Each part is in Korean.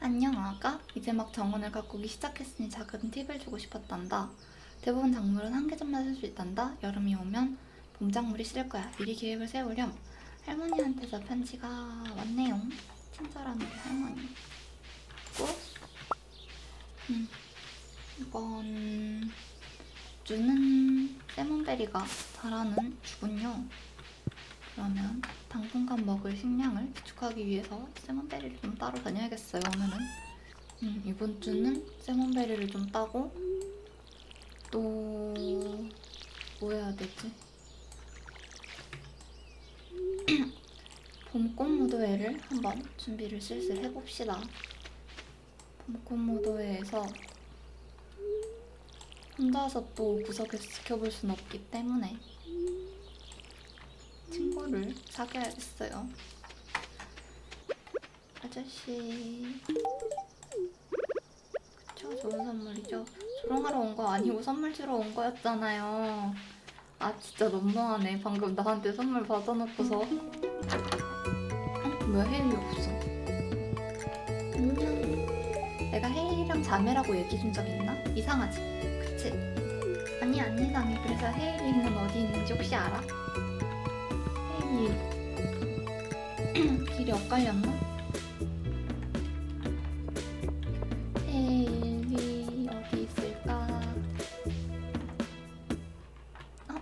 안녕 아가. 이제 막 정원을 가꾸기 시작했으니 작은 팁을 주고 싶었단다. 대부분 작물은 한 계절만 쓸 수 있단다. 여름이 오면 봄작물이 싫을 거야. 미리 계획을 세우렴. 할머니한테서 편지가 왔네요. 친절한 우리 할머니. 또 음, 이건 주는 레몬베리가 자라는 주군요. 그러면 당분간 먹을 식량을 비축하기 위해서 세몬베리를 좀 따러 다녀야겠어요 오늘은 음, 이번 주는 세몬베리를 좀 따고 또 뭐 해야 되지? 봄꽃 무도회를 한번 준비를 슬슬 해봅시다 봄꽃 무도회에서 혼자서 또 구석에서 지켜볼 순 없기 때문에 친구를 사귀어야겠어요. 아저씨. 그쵸, 좋은 선물이죠. 조롱하러 온 거 아니고 선물 주러 온 거였잖아요. 아, 진짜 너무하네. 방금 나한테 선물 받아놓고서. 어? 왜 혜일이 없어? 안녕. 내가 혜일이랑 자매라고 얘기해 준적 있나? 이상하지? 그치? 아니, 안 이상해. 그래서 혜일이는 어디 있는지 혹시 알아? 길이 엇갈렸나? 혜일이 어디 있을까? 어?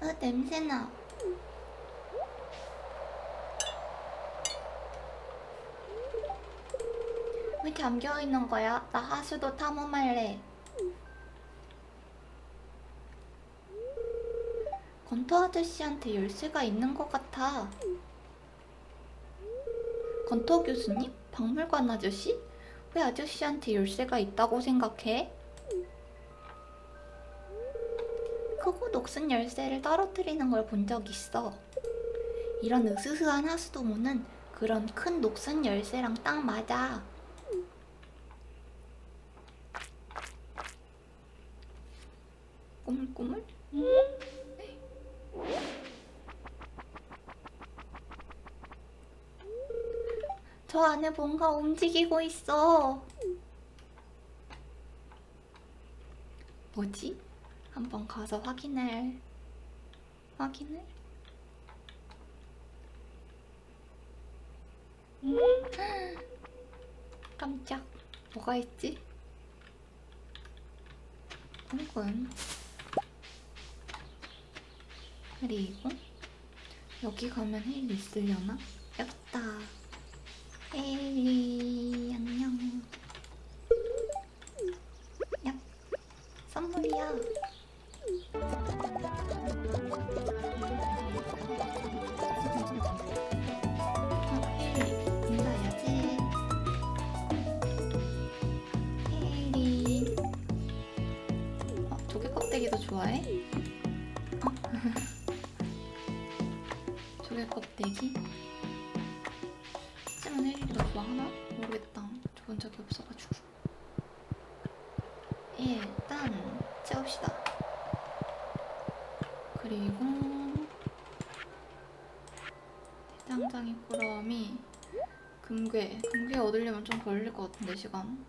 어 냄새나. 왜 잠겨 있는 거야? 나 하수도 탐험할래. 건토 아저씨한테 열쇠가 있는 것 같아. 건토 교수님? 박물관 아저씨? 왜 아저씨한테 열쇠가 있다고 생각해? 크고 녹슨 열쇠를 떨어뜨리는 걸 본 적 있어. 이런 으스스한 하수도문은 그런 큰 녹슨 열쇠랑 딱 맞아. 꼬물꼬물? 저 안에 뭔가 움직이고 있어. 뭐지? 한번 가서 확인을 확인을. 깜짝. 뭐가 있지? 이건 그리고 여기 가면 힐 있으려나? 여깄다. 헤이 안녕. 야 선물이야. 어, 헤이 인사해야지. 헤이. 어, 조개 껍데기도 좋아해? 어? 조개 껍데기? 금괴 금괴 얻으려면 좀 걸릴 것 같은데 시간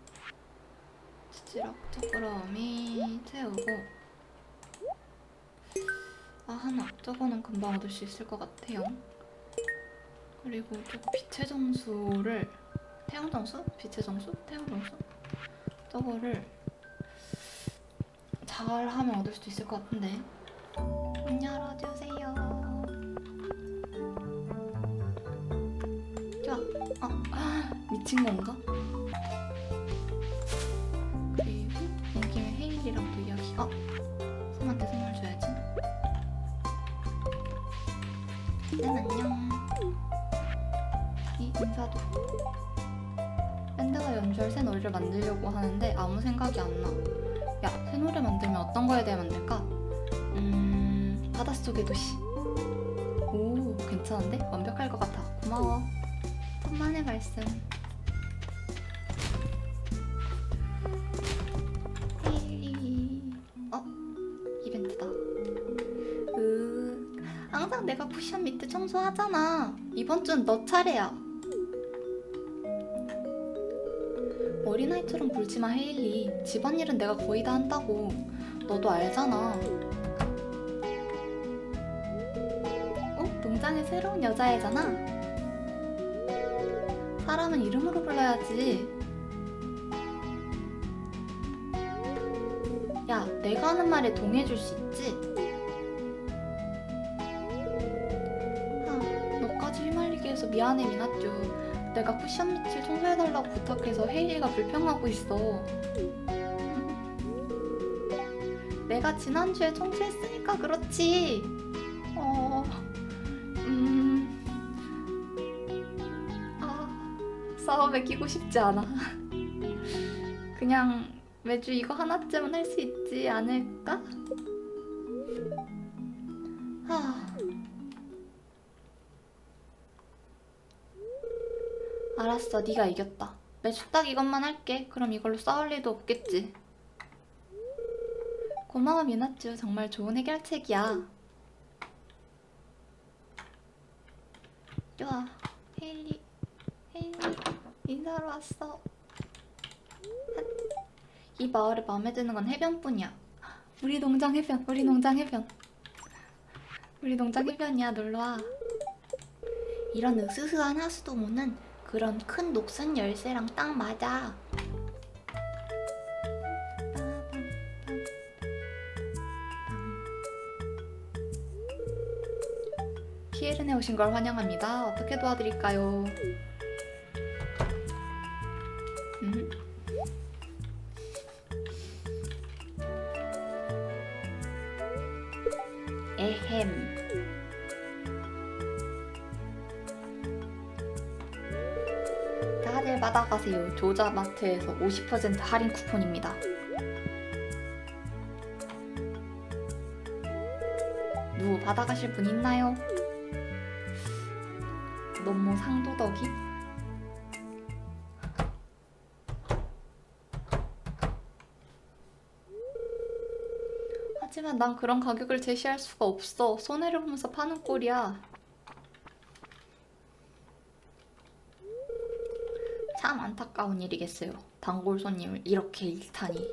지지락 꾸러미 채우고 아 하나 저거는 금방 얻을 수 있을 것 같아요. 그리고 조금 빛의 정수를 태양 정수? 빛의 정수? 태양 정수? 저거를 잘 하면 얻을 수도 있을 것 같은데 문 열어주세요 미친 건가? 그리고 온 김에 헤일이랑도 이야기 어? 쌤한테 선물 줘야지 쌤 안녕 이 인사도 밴드가 연주할 새 노래를 만들려고 하는데 아무 생각이 안 나. 야, 새 노래 만들면 어떤 거에 대해 만들까? 음, 바닷속의 도시. 오, 괜찮은데? 완벽할 것 같아. 고마워. 천만의 말씀. 항상 내가 쿠션 밑에 청소하잖아. 이번 주는 너 차례야. 어린아이처럼 굴지 마, 헤일리. 집안일은 내가 거의 다 한다고. 너도 알잖아. 어? 농장의 새로운 여자애잖아? 사람은 이름으로 불러야지. 야, 내가 하는 말에 동의해줄 수 있지? 해서 미안해, 미나쭈. 내가 쿠션 밑을 청소해달라고 부탁해서 헤일리가 불평하고 있어. 내가 지난주에 청소했으니까 그렇지. 어, 음, 아, 싸움에 끼고 싶지 않아. 그냥 매주 이거 하나쯤은 할 수 있지 않을까? 알았어, 네가 이겼다. 매주 딱 이것만 할게. 그럼 이걸로 싸울 일도 없겠지. 고마워, 미나쭈. 정말 좋은 해결책이야. 좋아, 헤일리, 헤일리, 인사하러 왔어. 이 마을에 마음에 드는 건 해변뿐이야. 우리 농장 해변, 우리 농장 해변. 우리 농장 해변이야, 놀러와. 이런 으스스한 하수도문은 그런 큰 녹슨 열쇠랑 딱 맞아. 피에른에 오신 걸 환영합니다. 어떻게 도와드릴까요? 조자마트에서 50% 할인 쿠폰입니다. 누구 받아가실 분 있나요? 너무 상도덕이? 하지만 난 그런 가격을 제시할 수가 없어. 손해를 보면서 파는 꼴이야. 참 안타까운 일이겠어요. 단골 손님을 이렇게 잃다니.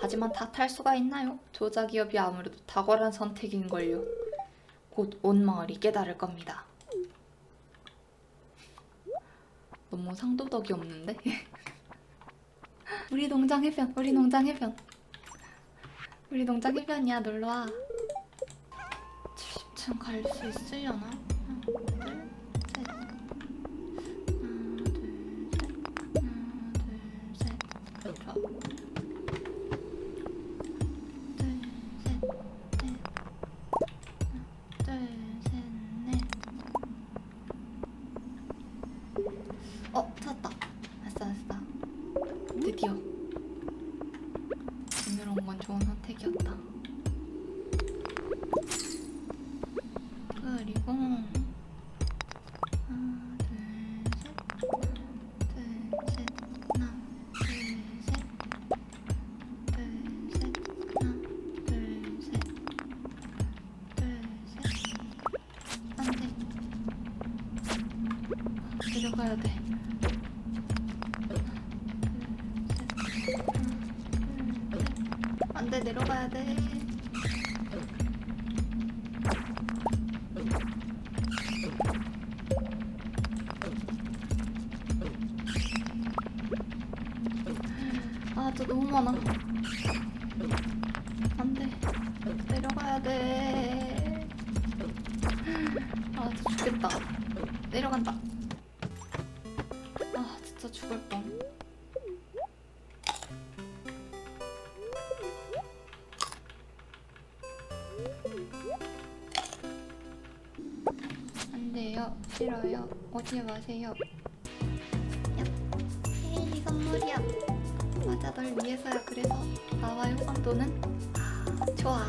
하지만 다탈 수가 있나요? 조자 기업이 아무래도 탁월한 선택인걸요. 곧 온 마을이 깨달을 겁니다. 너무 상도덕이 없는데? 우리 농장 해변, 우리 농장 해변. 우리 농장 해변이야, 놀러와. 70층 갈 수 있으려나? 하나, 드디어. 오늘 온 건 좋은 선택이었다. 돼 내려가야 돼. 돼요. 싫어요. 오지 마세요. 야, 헤일리 선물이야. 맞아, 널 위해서야. 그래서 선도는. 아, 좋아.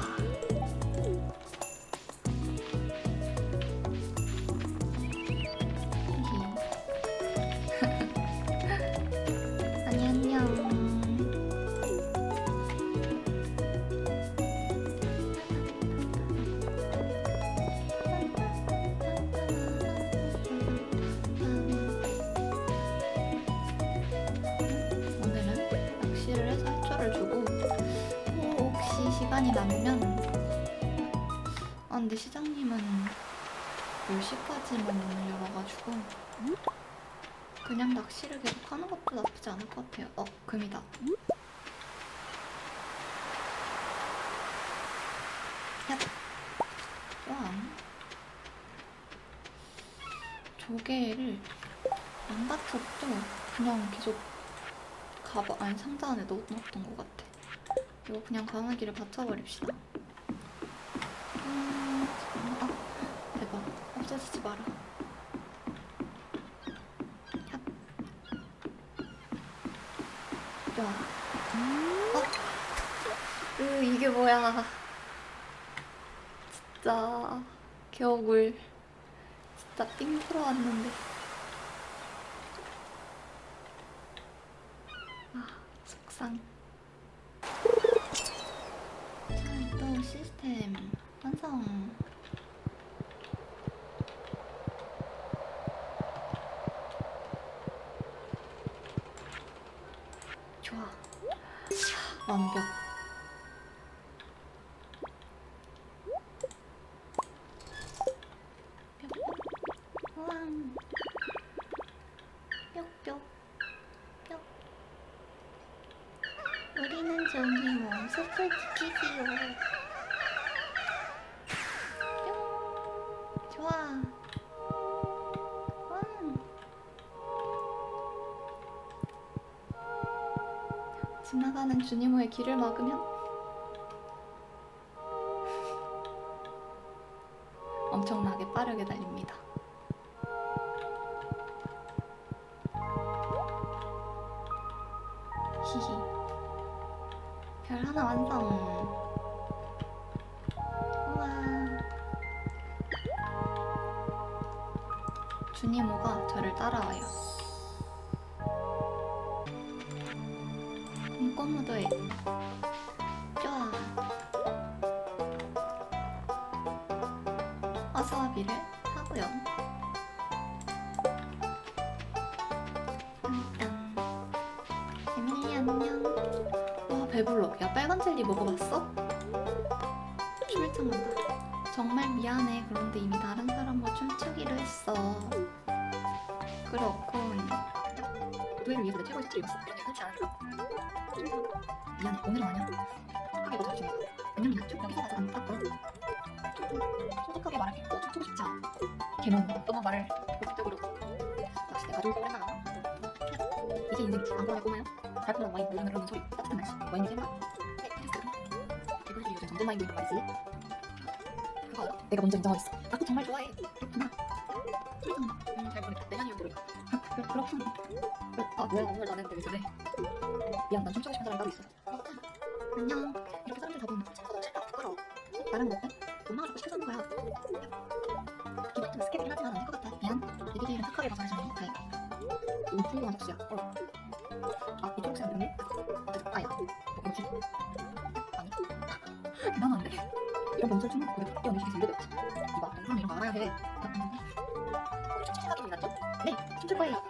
시간이 남으면 아 근데 시장님은 10시까지만 문을 열어가지고 그냥 낚시를 계속 하는 것도 나쁘지 않을 것 같아요 어 금이다 야 와. 조개를 안 다쳤죠? 그냥 계속 가방 아니 상자 안에 넣, 넣었던 것 같아. 이거 그냥 가마귀를 받쳐버립시다. 음. 아, 대박. 없어지지 마라. 야. 야. 어? 으, 이게 뭐야. 진짜 겨울 진짜 삥 들어왔는데 아 속상 저기 몬스터 지키지요. 뿅. 좋아. 왕 지나가는 주니모의 길을 막으면 별 하나 완성. 우와. 주니모가 저를 따라와요. 공꼬무도에 좋아. 와사비를 하고요. 배불러. 야 빨간 젤리 먹어봤어? 출장한다. 정말 미안해. 그런데 이미 다른 사람과 춤추기로 했어. 그렇군. 노예를 위해서 내 최고의 스킬을 입었어. 그렇지 않을까? 미안해. 오늘은 아니야. 하게 너 잘해주네. 안녕. 좀 여기서 가자. 안 바빠. 솔직하게 말할게. 너 춤추고 싶지 않아. 걔는 너무 말을 적극적으로 낚시대 가져올 걸 했나? 이게 인생이지. 안 그러냐 꼬마야? 달콤한 와인 노른을 흐르는 소리. 따뜻한 알아? 내가 먼저 인정하겠어. 나도 정말 좋아해. 그렇구나. 음, 잘 모르겠다. 내년이면 모르겠다. 그, 그렇군. 그, 아, 뭐야. 오늘 나는데 왜 저래? 미안, 난 춤추고 싶은 사람이 따로 있어. 거예요.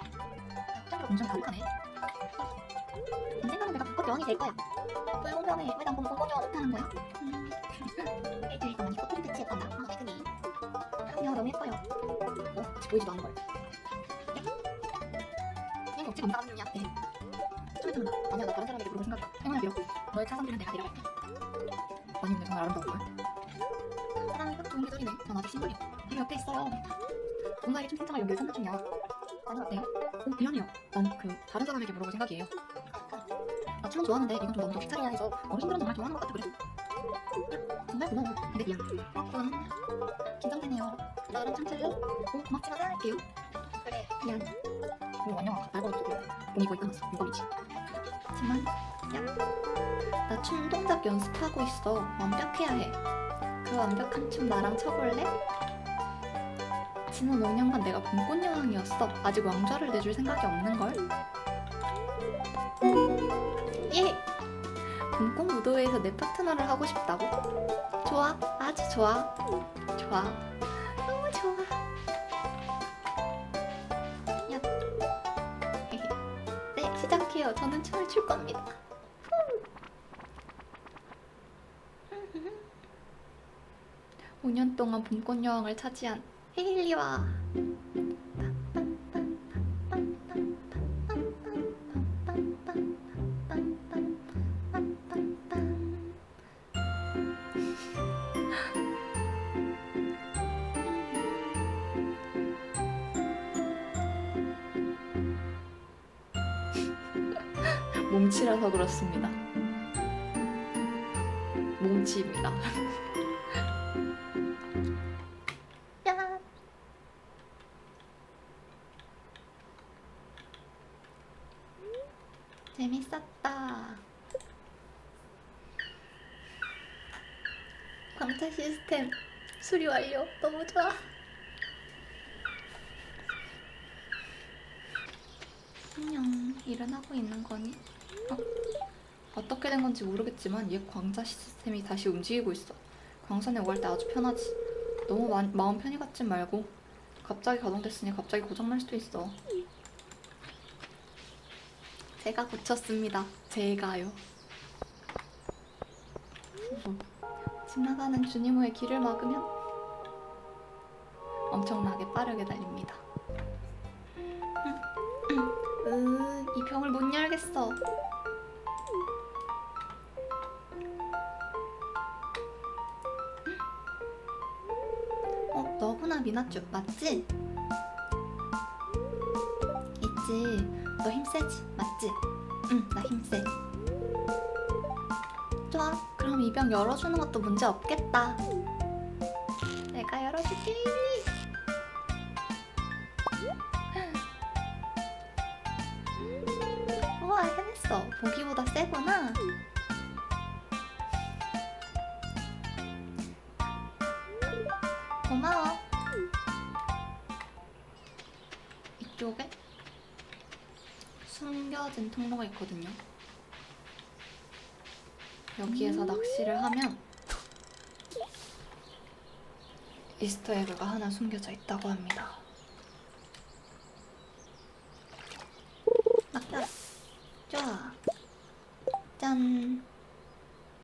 짱이가 엄청 가득하네. 언젠가는 내가 벚꽃 여왕이 될 거야. 왜 홍변에 왜난 벚꽃 여왕 못하는 거야? 음. 일주일간 많이 꽃들이 대치했단다. 아, 기분이. 그럼요, 너무 예뻐요. 어, 아직 보이지도 않는 걸. 그냥 억지 감사하는 중이야. 네. 춤을 춘다. 아니야, 나 다른 사람에게 물어볼 생각. 행운을 빌어. 너의 차선들은 내가 데려갈게. 아니, 근데 정말 아름다운 걸. 사랑이 딱 좋은 계절이네. 난 아직 싱글이야. 이 옆에 있어요. 뭔가에게 춤 신청할 용기를 찾는 중이야. 어때요? 어, 미안해요. 난 그 다른 사람에게 물어볼 생각이에요. 나 춤은 좋아하는데 이건 좀 너무 격차이야 해서 어르신들은 정말 좋아하는 것 같아 그래도. 정말 고마워. 근데 미안. 그렇군. 긴장되네요. 나랑 춤추고 어, 고맙지만 사랑할게요. 그래, 미안. 오, 안녕. 말고 또 공이 거의 끝났어. 이거이지. 하지만, 야. 나 춤 동작 연습하고 있어. 완벽해야 해. 그 완벽한 춤 나랑 춰볼래? 지난 5년간 내가 봄꽃 여왕이었어. 아직 왕좌를 내줄 생각이 없는 걸? 예! 봄꽃 무도회에서 내 파트너를 하고 싶다고? 좋아. 아주 좋아. 좋아. 너무 좋아. 야. 네, 시작해요. 저는 춤을 출 겁니다. 음. 5년 동안 봄꽃 여왕을 차지한 헤일리와 몸치라서 그렇습니다. 몸치입니다. 일은 하고 있는 거니? 어? 어떻게 된 건지 모르겠지만 얘 광자 시스템이 다시 움직이고 있어. 광산에 오갈 때 아주 편하지. 너무 마, 마음 편히 갖지 말고 갑자기 가동됐으니 갑자기 고장날 수도 있어. 제가 고쳤습니다. 제가요. 지나가는 주니모의 길을 막으면 엄청나게 빠르게 달립니다. 이 병을 못 열겠어. 어, 너구나 미나쭈 맞지? 있지. 너 힘세지, 맞지? 응, 나 힘세. 좋아. 그럼 이 병 열어주는 것도 문제 없겠다. 내가 열어줄게. 보기보다 세구나. 고마워. 이쪽에 숨겨진 통로가 있거든요. 여기에서 낚시를 하면 이스터 에그가 하나 숨겨져 있다고 합니다.